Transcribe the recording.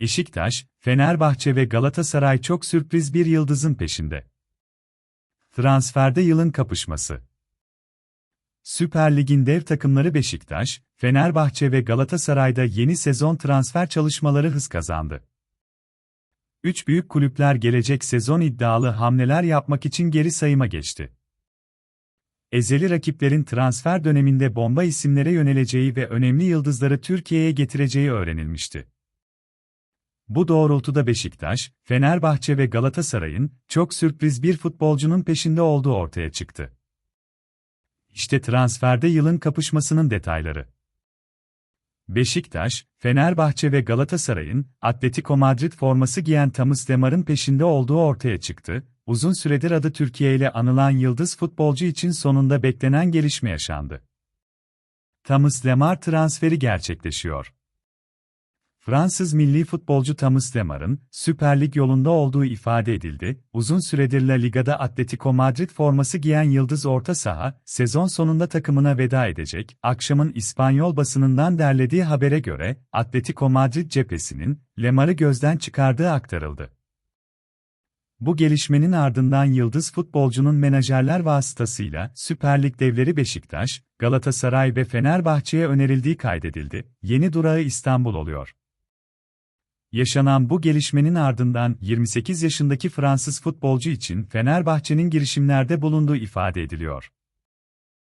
Beşiktaş, Fenerbahçe ve Galatasaray çok sürpriz bir yıldızın peşinde. Transferde yılın kapışması. Süper Lig'in dev takımları Beşiktaş, Fenerbahçe ve Galatasaray'da yeni sezon transfer çalışmaları hız kazandı. Üç büyük kulüpler gelecek sezon iddialı hamleler yapmak için geri sayıma geçti. Ezeli rakiplerin transfer döneminde bomba isimlere yöneleceği ve önemli yıldızları Türkiye'ye getireceği öğrenilmişti. Bu doğrultuda Beşiktaş, Fenerbahçe ve Galatasaray'ın çok sürpriz bir futbolcunun peşinde olduğu ortaya çıktı. İşte transferde yılın kapışmasının detayları. Beşiktaş, Fenerbahçe ve Galatasaray'ın Atletico Madrid forması giyen Thomas Lemar'ın peşinde olduğu ortaya çıktı. Uzun süredir adı Türkiye ile anılan yıldız futbolcu için sonunda beklenen gelişme yaşandı. Thomas Lemar transferi gerçekleşiyor. Fransız milli futbolcu Thomas Lemar'ın Süper Lig yolunda olduğu ifade edildi. Uzun süredir La Liga'da Atletico Madrid forması giyen yıldız orta saha, sezon sonunda takımına veda edecek. Akşamın İspanyol basınından derlediği habere göre, Atletico Madrid cephesinin Lemar'ı gözden çıkardığı aktarıldı. Bu gelişmenin ardından yıldız futbolcunun menajerler vasıtasıyla Süper Lig devleri Beşiktaş, Galatasaray ve Fenerbahçe'ye önerildiği kaydedildi. Yeni durağı İstanbul oluyor. Yaşanan bu gelişmenin ardından 28 yaşındaki Fransız futbolcu için Fenerbahçe'nin girişimlerde bulunduğu ifade ediliyor.